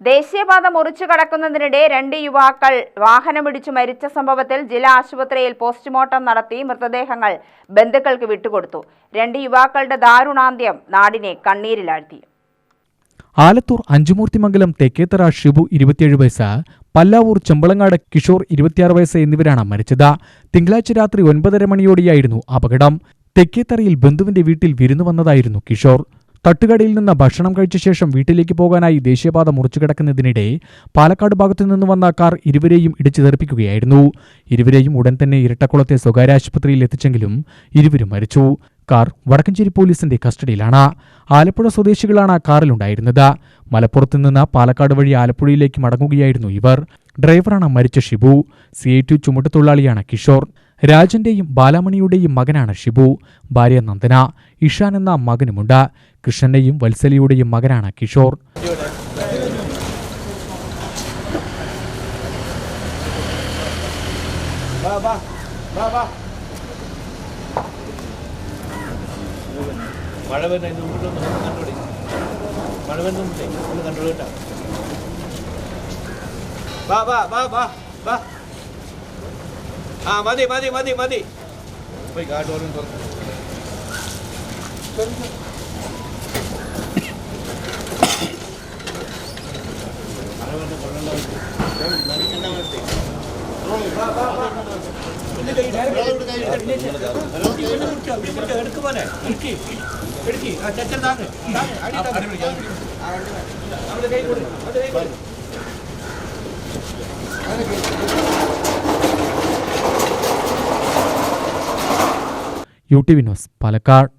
ദേശീയപാത മുറിച്ചു കടക്കുന്നതിനിടെ രണ്ട് യുവാക്കൾ വാഹനമിടിച്ചു മരിച്ച സംഭവത്തിൽ ജില്ലാ ആശുപത്രിയിൽ പോസ്റ്റ്മോർട്ടം നടത്തി മൃതദേഹങ്ങൾ ബന്ധുക്കൾക്ക് വിട്ടുകൊടുത്തു. രണ്ട് യുവാക്കളുടെ ദാരുണാന്ത്യം നാടിനെ കണ്ണീരിലാഴ്ത്തി. ആലത്തൂർ അഞ്ചുമൂർത്തിമംഗലം തെക്കേത്തറ ഷിബു ഇരുപത്തിയേഴ് വയസ്സ് പല്ലാവൂർ ചെമ്പളങ്ങാട് കിഷോർ ഇരുപത്തിയാറ് വയസ്സ് എന്നിവരാണ് മരിച്ചത്. തിങ്കളാഴ്ച രാത്രി ഒൻപതര മണിയോടെയായിരുന്നു അപകടം. തെക്കേത്തറയിൽ ബന്ധുവിന്റെ വീട്ടിൽ വിരുന്നു വന്നതായിരുന്നു കിഷോർ. തട്ടുകടയിൽ നിന്ന് ഭക്ഷണം കഴിച്ച ശേഷം വീട്ടിലേക്ക് പോകാനായി ദേശീയപാത മുറിച്ചു കിടക്കുന്നതിനിടെ പാലക്കാട് ഭാഗത്തു നിന്ന് വന്ന കാർ ഇരുവരെയും ഇടിച്ചു തെറിപ്പിക്കുകയായിരുന്നു ഇരുവരെയും ഉടൻ തന്നെ ഇരട്ടക്കുളത്തെ സ്വകാര്യ ആശുപത്രിയിൽ എത്തിച്ചെങ്കിലും ഇരുവരും മരിച്ചു. കാർ വടക്കഞ്ചേരി പോലീസിന്റെ കസ്റ്റഡിയിലാണ്. ആലപ്പുഴ സ്വദേശികളാണ് കാറിലുണ്ടായിരുന്നത്. മലപ്പുറത്ത് നിന്ന് പാലക്കാട് വഴി ആലപ്പുഴയിലേക്ക് മടങ്ങുകയായിരുന്നു ഇവർ. ഡ്രൈവറാണ് മരിച്ച Shibu. C I T U ചുമട്ടുതൊഴിലാളിയാണ് Kishore. രാജന്റെയും ബാലാമണിയുടെയും മകനാണ് ഷിബു. ഭാര്യ നന്ദന. ഇഷാൻ എന്ന മകനുമുണ്ട്. കൃഷ്ണന്റെയും വത്സലിയുടെയും മകനാണ് കിഷോർ. മഴ മഴ ഒന്ന് കേട്ടോ. വാ വാ വാ വാ വാ. ആ മതി മതി മതി മതി. പോയി കാട്ടോറും തുറന്നു U T V news Palakkad.